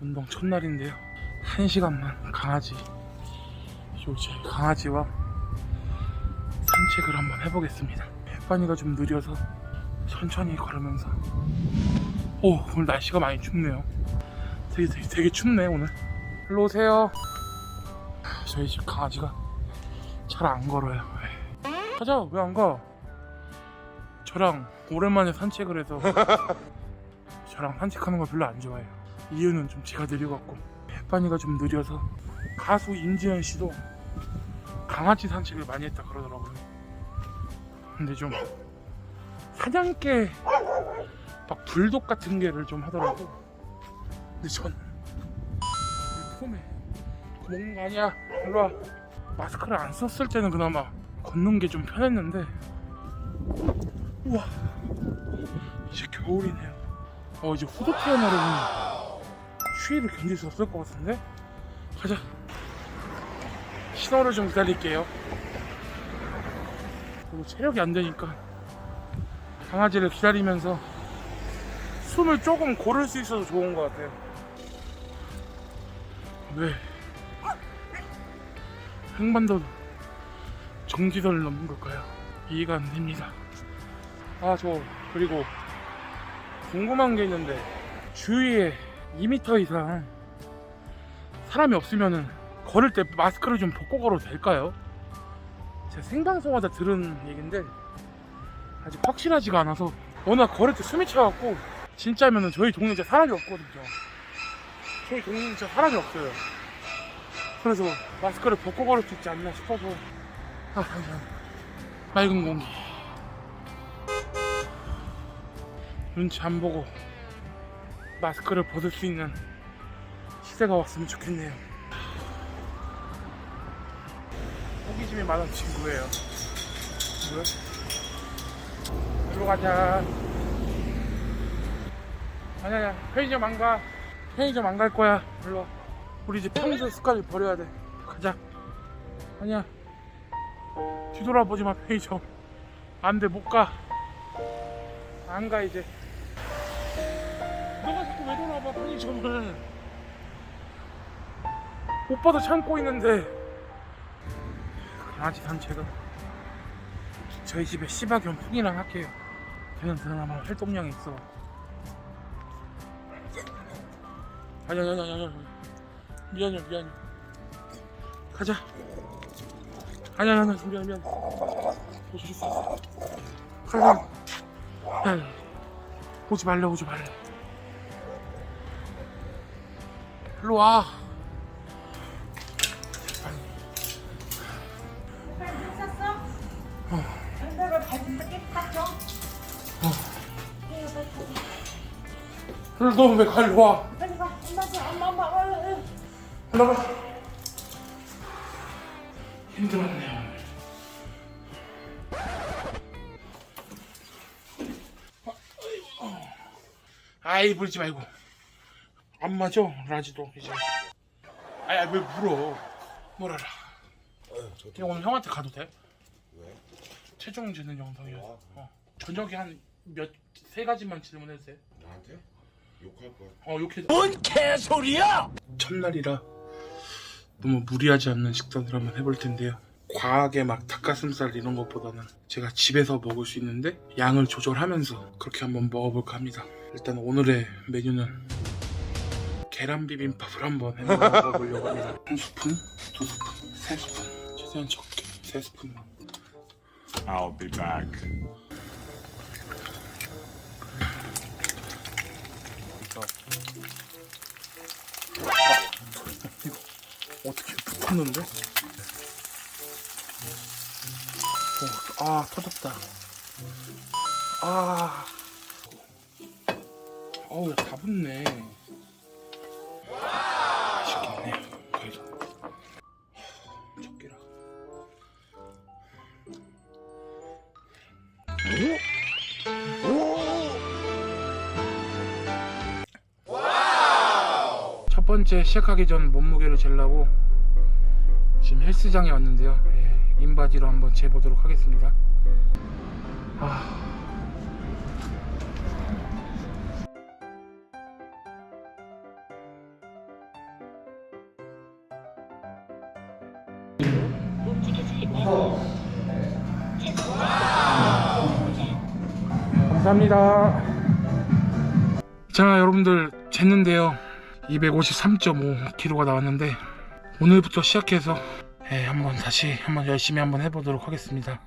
운동 첫날인데요. 한 시간만 강아지, 요새 강아지와 산책을 한번 해보겠습니다. 햇반이가 좀 느려서 천천히 걸으면서 오 오늘 날씨가 많이 춥네요. 되게 되게, 되게 춥네 오늘. 일로 오세요. 저희 집 강아지가 잘 안 걸어요. 가자 왜 안 가? 저랑 오랜만에 산책을 해서 저랑 산책하는 거 별로 안 좋아해요. 이유는 좀 제가 느려갖고 햇반이가 좀 느려서 가수 임지현 씨도 강아지 산책을 많이 했다 그러더라고요. 근데 좀 사냥개 막 불독 같은 개를 좀 하더라고. 근데 전이 폼에 먹는 거 아니야. 일로 와. 마스크를 안 썼을 때는 그나마 걷는 게 좀 편했는데 우와 이제 겨울이네요. 어 이제 후드 태어나려면 추위를 견딜 수 없을 것 같은데 가자. 신호를 좀 기다릴게요. 그리고 체력이 안 되니까 강아지를 기다리면서 숨을 조금 고를 수 있어서 좋은 것 같아요. 왜? 횡반도 정지선을 넘는 걸까요? 이해가 안 됩니다. 아, 저, 그리고 궁금한 게 있는데, 주위에 2m 이상 사람이 없으면은 걸을 때 마스크를 좀 벗고 걸어도 될까요? 제가 생방송하다 들은 얘긴데, 아직 확실하지가 않아서, 워낙 걸을 때 숨이 차갖고, 진짜면은 저희 동네 진짜 사람이 없거든요. 저희 동네 진짜 사람이 없어요. 그래서 마스크를 벗고 걸을 수 있지 않나 싶어서, 아. 맑은 공기. 눈치 안 보고 마스크를 벗을 수 있는 시대가 왔으면 좋겠네요. 호기심이 많은 친구예요. 왜? 들어가자. 아니 아니야 편의점 안 가. 편의점 안 갈 거야. 와. 우리 이제 평소 습관을 버려야 돼. 가자. 아니야. 뒤돌아보지 마 편의점. 안 돼 못 가. 안 가 이제. 돌아봐 편의점을. 오빠도 참고 있는데. 강아지 산책은 저희 집에 씨바견 풍이랑 할게요. 걔는 그나마 활동량이 있어. 아니 아니 아니 아니 아니. 미안해 미안해. 가자. 아니 아니 아니 미안 미안. 오지 가자. 야, 오지 말래 오지 말래. 일로 와. 이거 빨리 가. 일로 너왜 와? 빨리 가. 엄마, 엄마, 엄마, 얼른. 올라가. 힘들었네요. 아이 물지 말고 안 맞아 라지도 이제 아야 왜 물어 물어라 그냥 오늘 형한테 가도 돼? 왜? 체중 재는 영상이야 어. 저녁에 한 몇 세 가지만 질문해도 돼? 나한테? 욕할 거야. 어 욕해 뭔 개소리야 첫날이라 너무 무리하지 않는 식단을 한번 해볼 텐데요 과하게 막 닭가슴살 이런 것보다는 제가 집에서 먹을 수 있는데 양을 조절하면서 그렇게 한번 먹어볼까 합니다 일단 오늘의 메뉴는 계란 비빔밥을 한번 해 먹어보려고 합니다 한 스푼, 두 스푼, 세 스푼 최대한 적게 세 스푼만 I'll be back. 이거 어떻게 붙었는데? 어, 아 터졌다. 아, 어우 다 붙네. 첫 번째 시작하기 전 몸무게를 재려고 지금 헬스장에 왔는데요. 예, 인바디로 한번 재보도록 하겠습니다. 아... 움직이지 말고 최소 감사합니다. 자, 여러분들 쟀는데요. 253.5kg가 나왔는데 오늘부터 시작해서 예, 한번 다시 한번 열심히 한번 해보도록 하겠습니다.